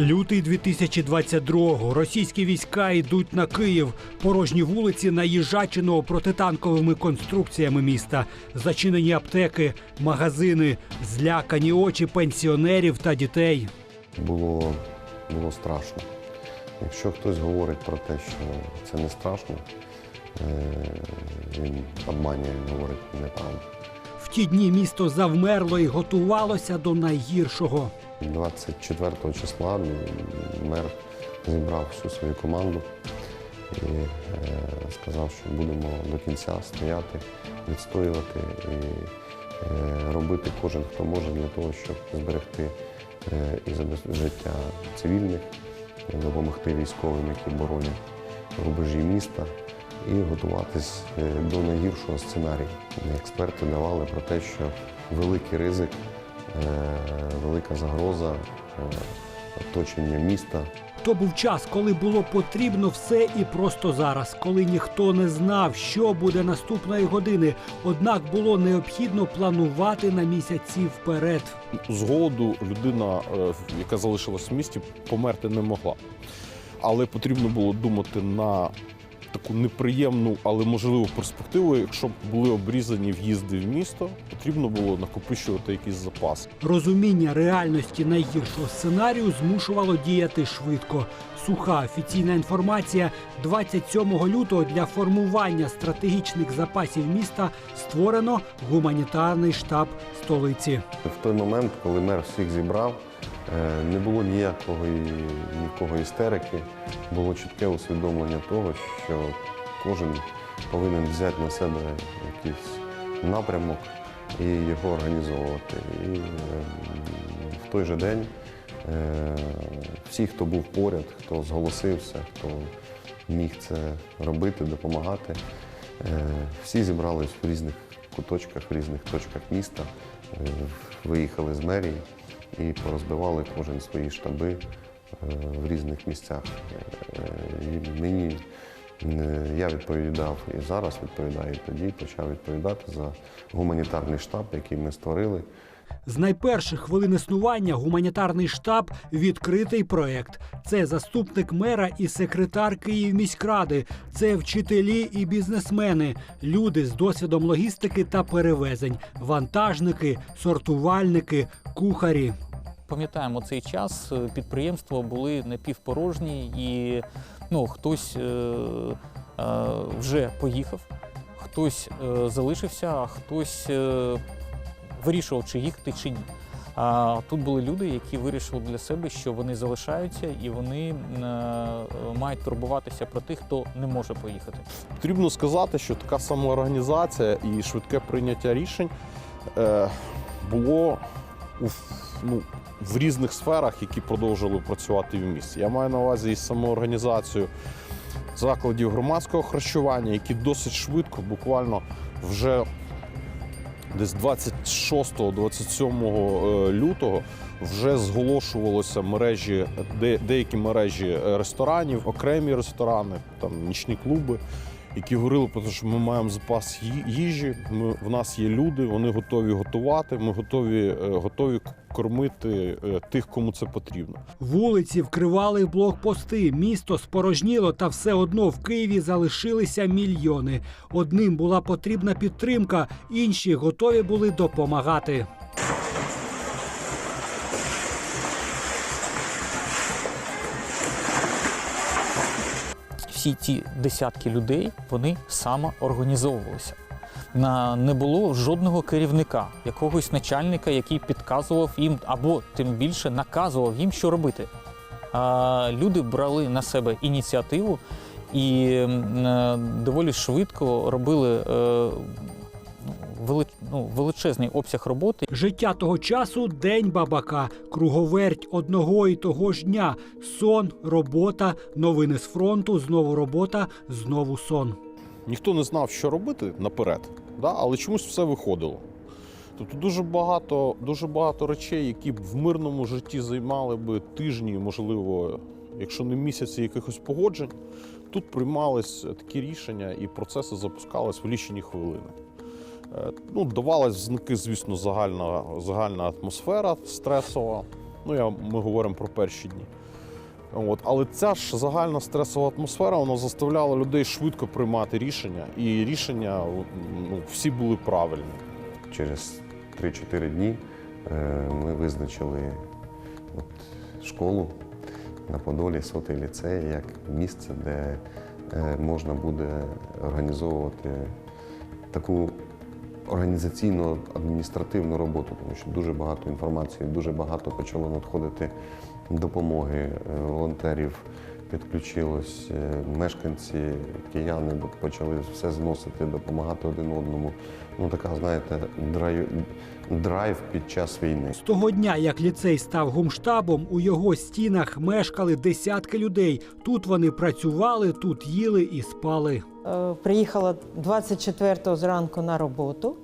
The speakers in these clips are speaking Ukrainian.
Лютий 2022-го. Російські війська йдуть на Київ. Порожні вулиці наїжаченого протитанковими конструкціями міста. Зачинені аптеки, магазини, злякані очі пенсіонерів та дітей. Було, було страшно. Якщо хтось говорить про те, що це не страшно, е, він обманює, говорить неправду. В ті дні місто завмерло і готувалося до найгіршого. 24 числа мер зібрав всю свою команду і е, сказав, що будемо до кінця стояти, відстоювати і е, робити кожен, хто може для того, щоб зберегти е, і життя цивільних, допомогти військовим, які боронять рубежі міста, і готуватись до найгіршого сценарію. Експерти давали про те, що великий ризик велика загроза е, оточення міста. То був час, коли було потрібно все і просто зараз, коли ніхто не знав, що буде наступної години. Однак було необхідно планувати на місяці вперед. з голоду людина, е, яка залишилась в місті, померти не могла. Але потрібно було думати на таку неприємну, але можливу перспективу. Якщо б були обрізані в'їзди в місто, потрібно було накопичувати якийсь запас. Розуміння реальності найгіршого сценарію змушувало діяти швидко. Суха офіційна інформація 27 лютого для формування стратегічних запасів міста створено гуманітарний штаб столиці. В той момент, коли мер всіх зібрав, не було ніякого ні істерики, було чітке усвідомлення того, що кожен повинен взяти на себе якийсь напрямок і його організовувати. І е, в той же день е, всі, хто був поряд, хто зголосився, хто міг це робити, допомагати, е, всі зібрались в різних куточках, в різних точках міста, е, виїхали з мерії і порозбивали кожен свої штаби е, в різних місцях. Е, І мені е, я відповідав і зараз відповідаю, і тоді почав відповідати за гуманітарний штаб, який ми створили. З найперших хвилин існування гуманітарний штаб відкритий проект. Це заступник мера і секретар Київміськради. Це вчителі і бізнесмени, люди з досвідом логістики та перевезень, вантажники, сортувальники, кухарі. Пам'ятаємо цей час, підприємства були напівпорожні і ну, хтось е, е, вже поїхав, хтось е, залишився, а хтось е, вирішував, чи їхати, чи ні. А тут були люди, які вирішили для себе, що вони залишаються і вони е, мають турбуватися про тих, хто не може поїхати. Потрібно сказати, що така самоорганізація і швидке прийняття рішень е, було у, ну, в різних сферах, які продовжували працювати в місті. Я маю на увазі і самоорганізацію закладів громадського харчування, які досить швидко, буквально вже десь 26-27 е, лютого вже зголошувалися мережі, де, деякі мережі е, ресторанів, окремі ресторани, там нічні клуби, які говорили про те, що ми маємо запас їжі. Ми, в нас є люди, вони готові готувати. Ми готові, е, готові кормити е, тих, кому це потрібно. Вулиці вкривали блокпости, місто спорожніло, та все одно в Києві залишилися мільйони. Одним була потрібна підтримка, інші готові були допомагати. Всі ті десятки людей вони самоорганізовувалися. Не було жодного керівника, якогось начальника, який підказував їм або тим більше наказував їм, що робити. Люди брали на себе ініціативу і е, доволі швидко робили е, вели- ну, величезний обсяг роботи. Життя того часу день бабака, круговерть одного і того ж дня. Сон, робота, новини з фронту, знову робота, знову сон. Ніхто не знав, що робити наперед, да? але чомусь все виходило. Тобто дуже багато, дуже багато речей, які б в мирному житті займали би тижні, можливо, якщо не місяці якихось погоджень, тут приймались такі рішення і процеси запускались в лічені хвилини. Е, Ну, давалась знаки, звісно, загальна, загальна атмосфера стресова. Ну, я, ми говоримо про перші дні. От, але ця ж загальна стресова атмосфера вона заставляла людей швидко приймати рішення, і рішення ну, всі були правильні. Через 3-4 дні е, ми визначили от, школу на Подолі, сотий ліцей, як місце, де е, можна буде організовувати таку організаційно адміністративну роботу, тому що дуже багато інформації, дуже багато почало надходити допомоги е, волонтерів. Підключилось е, мешканці, кияни почали все зносити, допомагати один одному. Ну така, знаєте, драйв, драйв під час війни. З того дня, як ліцей став гумштабом, у його стінах мешкали десятки людей. Тут вони працювали, тут їли і спали. Е, Приїхала 24-го зранку на роботу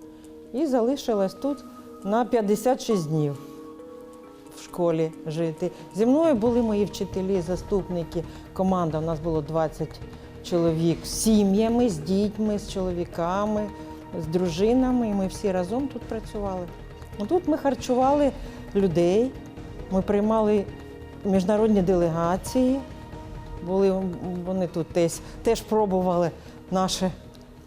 і залишилась тут на 56 днів в школі жити. Зі мною були мої вчителі, заступники, команда. У нас було 20 чоловік з сім'ями, з дітьми, з чоловіками, з дружинами. І ми всі разом тут працювали. Ну, Тут ми харчували людей, ми приймали міжнародні делегації. Були вони тут теж, теж пробували наше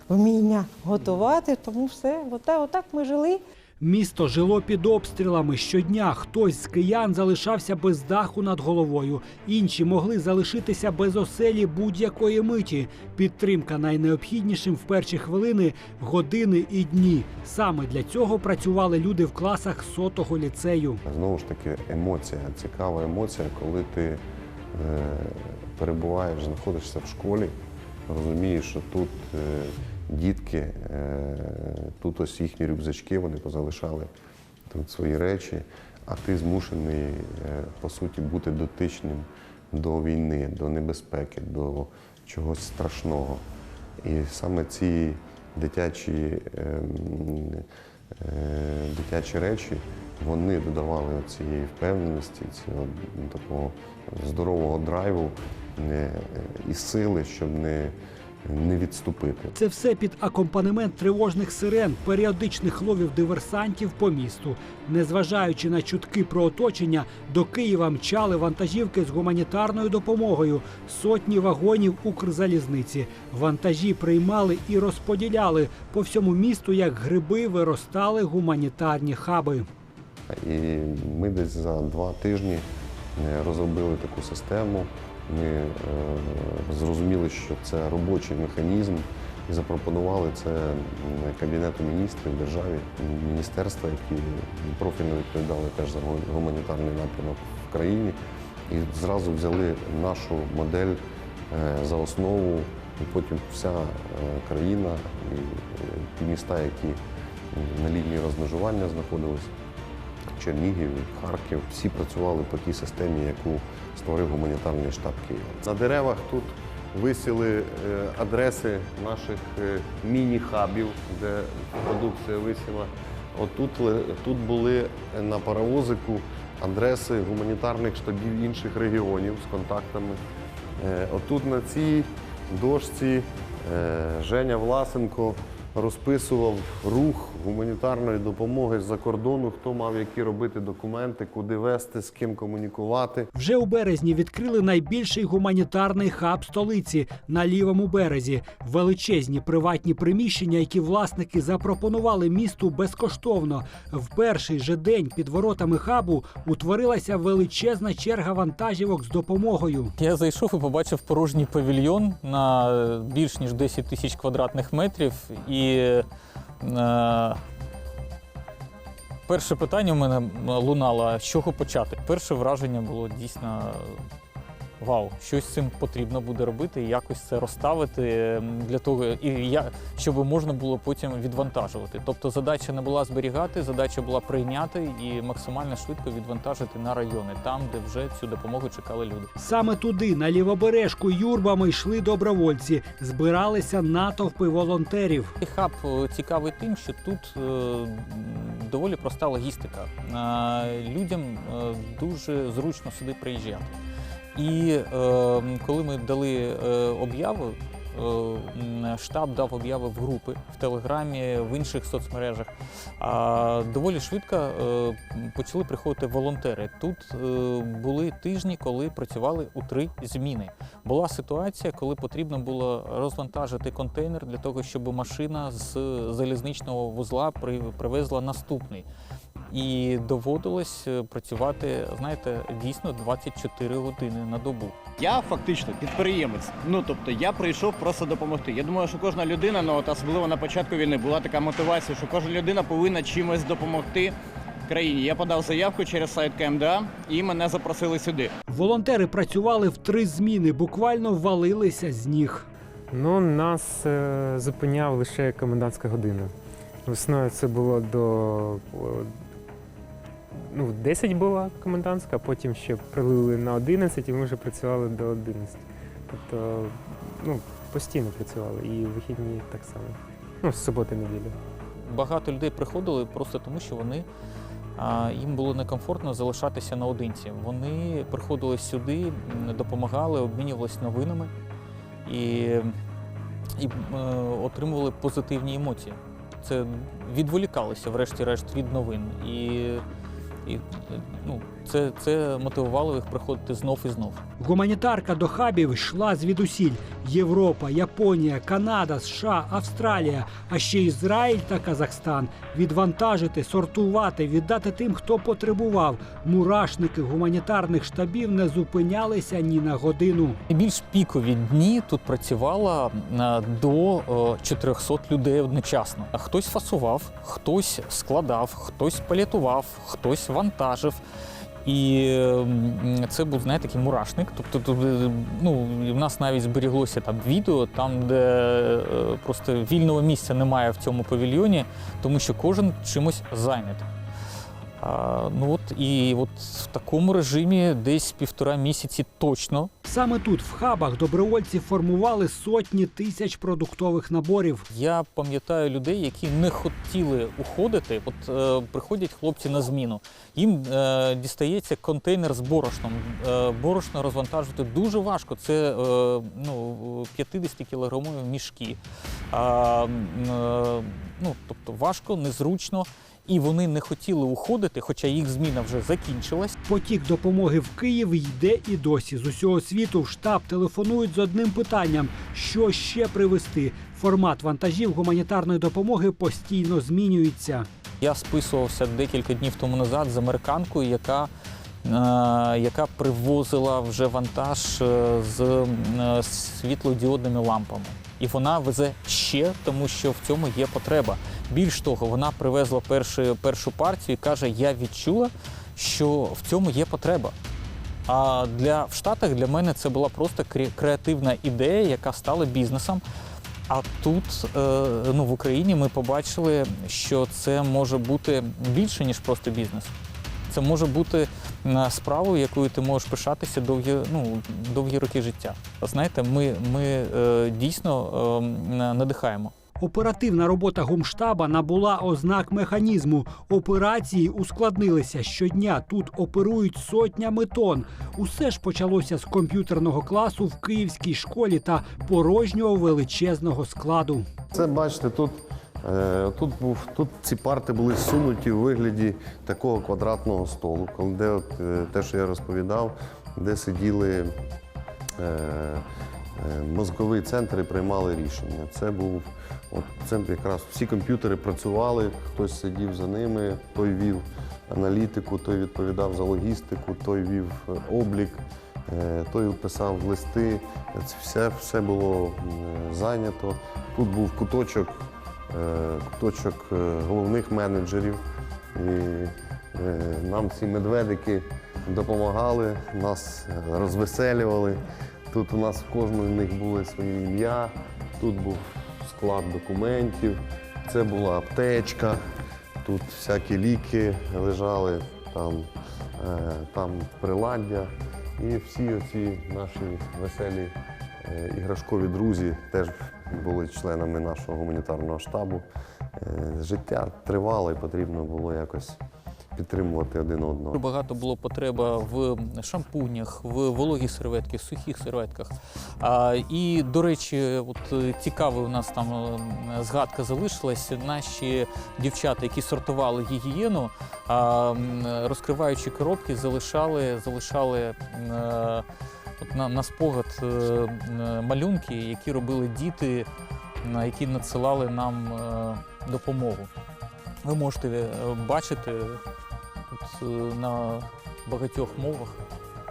вміння готувати, тому все, отак, отак ми жили. Місто жило під обстрілами щодня. Хтось з киян залишався без даху над головою. Інші могли залишитися без оселі будь-якої миті. Підтримка найнеобхіднішим в перші хвилини, години і дні. Саме для цього працювали люди в класах сотого ліцею. Знову ж таки, емоція, цікава емоція, коли ти е, перебуваєш, знаходишся в школі, розумієш, що тут е, дітки, е, тут ось їхні рюкзачки, вони позалишали тут свої речі, а ти змушений, е, по суті, бути дотичним до війни, до небезпеки, до чогось страшного. І саме ці дитячі, ем, е, дитячі речі, вони додавали цієї впевненості, цього ну, такого здорового драйву і сили, щоб не, не відступити. Це все під акомпанемент тривожних сирен, періодичних ловів диверсантів по місту. Незважаючи на чутки про оточення, до Києва мчали вантажівки з гуманітарною допомогою, сотні вагонів Укрзалізниці. Вантажі приймали і розподіляли по всьому місту, як гриби виростали гуманітарні хаби. І ми десь за два тижні е, розробили таку систему. Ми е, зрозуміли, що це робочий механізм, і запропонували це Кабінету міністрів державі, міністерства, які профільно відповідали теж за гуманітарний напрямок в країні. І зразу взяли нашу модель е, за основу, і потім вся е, країна і ті міста, які на лінії розмежування знаходились. Чернігів, Харків. Всі працювали по тій системі, яку створив гуманітарний штаб Києва. На деревах тут висіли е, адреси наших е, міні-хабів, де продукція висіла. Отут тут були на паровозику адреси гуманітарних штабів інших регіонів з контактами. Е, Отут на цій дошці е, Женя Власенко розписував рух гуманітарної допомоги з-за кордону, хто мав які робити документи, куди вести, з ким комунікувати. Вже у березні відкрили найбільший гуманітарний хаб столиці на лівому березі. Величезні приватні приміщення, які власники запропонували місту безкоштовно. В перший же день під воротами хабу утворилася величезна черга вантажівок з допомогою. Я зайшов і побачив порожній павільйон на е, більш ніж 10 тисяч квадратних метрів. І перше питання у мене лунало, з чого почати. Перше враження було дійсно. Вау, щось з цим потрібно буде робити, і якось це розставити для того, і я, щоб можна було потім відвантажувати. Тобто задача не була зберігати, задача була прийняти і максимально швидко відвантажити на райони, там, де вже цю допомогу чекали люди. Саме туди, на лівобережку, юрбами йшли добровольці. Збиралися натовпи волонтерів. Хаб е, цікавий тим, що тут е, доволі проста логістика. Е, Людям е, дуже зручно сюди приїжджати. І е, коли ми дали е, об'яву е, штаб дав обяви в групи в Телеграмі, в інших соцмережах. А доволі швидко е, почали приходити волонтери. Тут були тижні, коли працювали у три зміни. Була ситуація, коли потрібно було розвантажити контейнер для того, щоб машина з залізничного вузла при- привезла наступний. І доводилось е, працювати, знаєте, дійсно 24 години на добу. Я фактично підприємець. Ну тобто я прийшов просто допомогти. Я думаю, що кожна людина, ну от особливо на початку війни, була така мотивація, що кожна людина повинна чимось допомогти країні. Я подав заявку через сайт КМДА і мене запросили сюди. Волонтери працювали в три зміни, буквально валилися з ніг. Ну, нас е, зупиняв лише комендантська година. Весною це було до ну, 10 була комендантська, а потім ще прилили на 11 і ми вже працювали до 11. Тобто, ну, постійно працювали і вихідні так само. Ну, з суботи неділі. Багато людей приходили просто тому, що вони їм було некомфортно залишатися наодинці. Вони приходили сюди, допомагали, обмінювалися новинами і, і е, отримували позитивні емоції. Це відволікалися, врешті-решт, від новин. І, і ну, це, це мотивувало їх приходити знов і знов. Гуманітарка до хабів йшла звідусіль: Європа, Японія, Канада, США, Австралія, а ще Ізраїль та Казахстан. Відвантажити, сортувати, віддати тим, хто потребував. Мурашники гуманітарних штабів не зупинялися ні на годину. Найбільш пікові дні тут працювало е, до е, 400 людей одночасно. Хтось фасував, хтось складав, хтось палітував, хтось вантажив. І це був знаєте, такий мурашник. Тобто, тут, е, ну, в нас навіть зберіглося там відео, там, де е, просто вільного місця немає в цьому павільйоні, тому що кожен чимось зайнятий. А, ну от і от в такому режимі десь півтора місяці точно Саме тут, в хабах, добровольці формували сотні тисяч продуктових наборів. Я пам'ятаю людей, які не хотіли уходити. От е, приходять хлопці на зміну. Їм е, дістається контейнер з борошном. Е, борошно розвантажувати дуже важко. Це е, ну, 50-кілограмові мішки. А, м, е, ну, тобто важко, незручно. І вони не хотіли уходити, хоча їх зміна вже закінчилась. Потік допомоги в Київ йде і досі. З усього світу в штаб телефонують з одним питанням: що ще привезти. Формат вантажів гуманітарної допомоги постійно змінюється. Я списувався декілька днів тому назад з американкою, яка, е, яка привозила вже вантаж е, з е, світлодіодними лампами. І вона везе ще, тому що в цьому є потреба. Більш того, вона привезла першу, першу партію і каже: Я відчула, що в цьому є потреба. А для в Штатах для мене це була просто креативна ідея, яка стала бізнесом. А тут, е, ну, в Україні, ми побачили, що це може бути більше, ніж просто бізнес. Це може бути е, справою, якою ти можеш пишатися довгі, ну, довгі роки життя. Знаєте, ми, ми е, дійсно надихаємо. Оперативна робота гумштаба набула ознак механізму. Операції ускладнилися щодня. Тут оперують сотнями тонн. Усе ж почалося з комп'ютерного класу в київській школі та порожнього величезного складу. Це бачите, тут, е, тут, був, тут ці парти були сунуті у вигляді такого квадратного столу, де от, е, те, що я розповідав, де сиділи е, мозкові центри, приймали рішення. Це був от, центр якраз всі комп'ютери працювали, хтось сидів за ними, той вів аналітику, той відповідав за логістику, той вів е, облік. Е, Той писав листи, це все, все було зайнято. Тут був куточок, е, куточок е, головних менеджерів. І е, нам ці медведики допомагали, нас розвеселювали. Тут у нас в кожного з них були свої ім'я, тут був склад документів, це була аптечка, тут всякі ліки лежали, там, е, там приладдя. І всі оці наші веселі е, іграшкові друзі теж були членами нашого гуманітарного штабу. Е, Життя тривало і потрібно було якось підтримувати один одного. Багато було потреба в шампунях, в вологих серветках, сухих серветках. А, і, до речі, от е, цікава у нас там е, згадка залишилась. Наші дівчата, які сортували гігієну, а, розкриваючи коробки, залишали, залишали е, от на, на спогад малюнки, які робили діти, які надсилали нам допомогу. Ви можете бачити на багатьох мовах.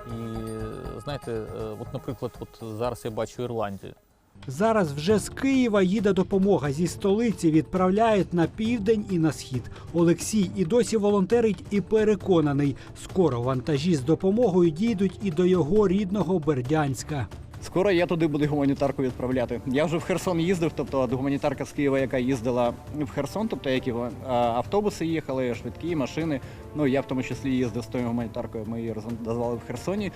І е, знаєте, е, от, наприклад, от зараз я бачу Ірландію. Зараз вже з Києва їде допомога зі столиці, відправляють на південь і на схід. Олексій і досі волонтерить і переконаний, скоро вантажі з допомогою дійдуть і до його рідного Бердянська. Скоро я туди буду гуманітарку відправляти. Я вже в Херсон їздив, тобто гуманітарка з Києва, яка їздила в Херсон, тобто які автобуси їхали, швидкі машини. Ну я в тому числі їздив з тою гуманітаркою. Ми її розвантажували в Херсоні.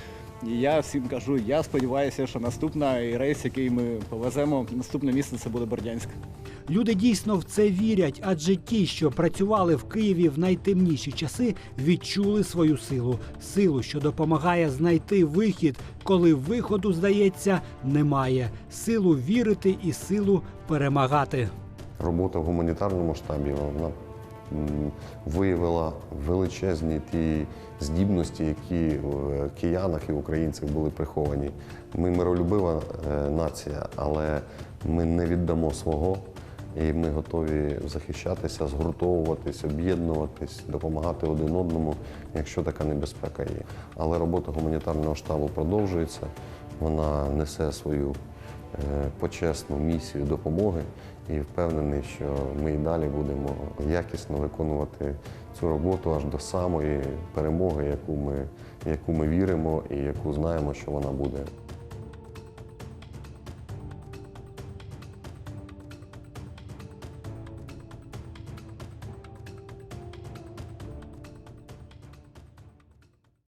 І я всім кажу, я сподіваюся, що наступний рейс, який ми повеземо, наступне місце це буде Бердянськ. Люди дійсно в це вірять, адже ті, що працювали в Києві в найтемніші часи, відчули свою силу. Силу, що допомагає знайти вихід, коли виходу, здається, немає. Силу вірити і силу перемагати. Робота в гуманітарному штабі вона виявила величезні ті здібності, які в киянах і українцях були приховані. Ми миролюбива е, нація, але ми не віддамо свого. І ми готові захищатися, згуртовуватись, об'єднуватись, допомагати один одному, якщо така небезпека є. Але робота гуманітарного штабу продовжується. Вона несе свою е, почесну місію допомоги і впевнений, що ми і далі будемо якісно виконувати цю роботу аж до самої перемоги, яку ми, яку ми віримо і яку знаємо, що вона буде